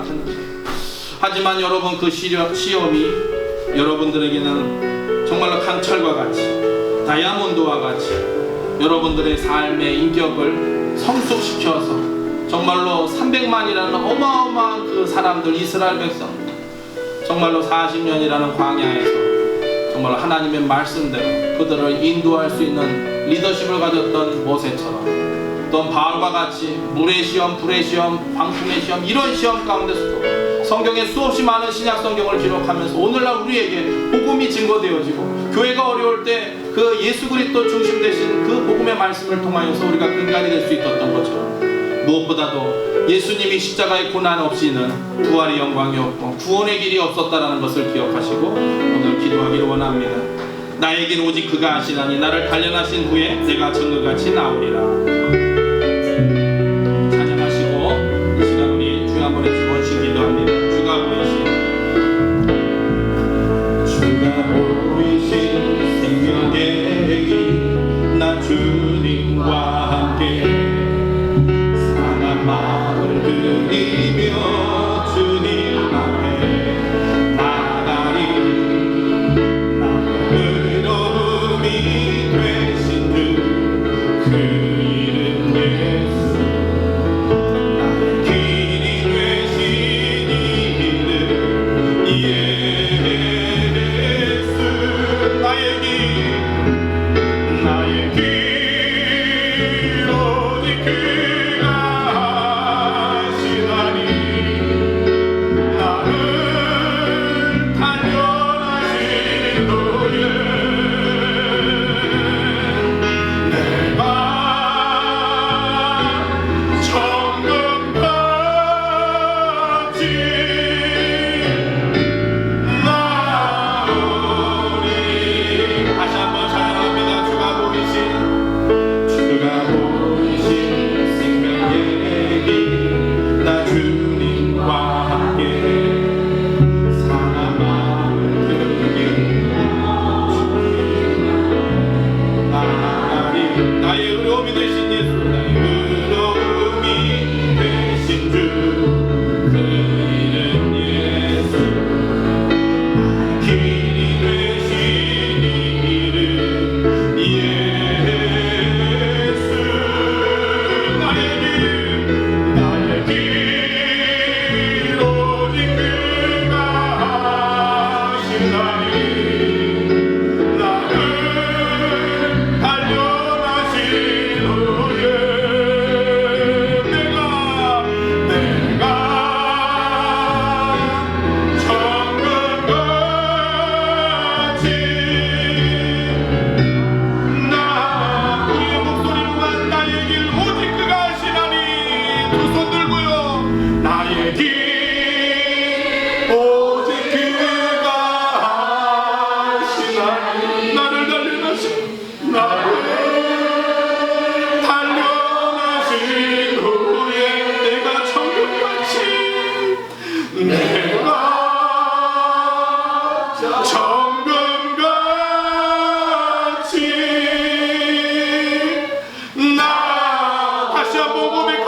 같은데. 하지만 여러분 그 시험이 여러분들에게는 정말로 강철과 같이 다이아몬드와 같이 여러분들의 삶의 인격을 성숙시켜서 정말로 300만이라는 어마어마한 그 사람들 이스라엘 백성 정말로 40년이라는 광야에서 정말 하나님의 말씀대로 그들을 인도할 수 있는 리더십을 가졌던 모세처럼 또 바울과 같이 물의 시험, 불의 시험, 광풍의 시험 이런 시험 가운데서도 성경에 수없이 많은 신약 성경을 기록하면서 오늘날 우리에게 복음이 증거되어지고 교회가 어려울 때 그 예수 그리스도 중심 되신 그 복음의 말씀을 통하여서 우리가 근간이 될 수 있었던 것처럼 무엇보다도 예수님이 십자가의 고난 없이는 부활의 영광이 없고 구원의 길이 없었다라는 것을 기억하시고 오늘 기도하기를 원합니다. 나에겐 오직 그가 하시나니 나를 단련하신 후에 내가 정글같이 나오리라. Boom, boom, boom,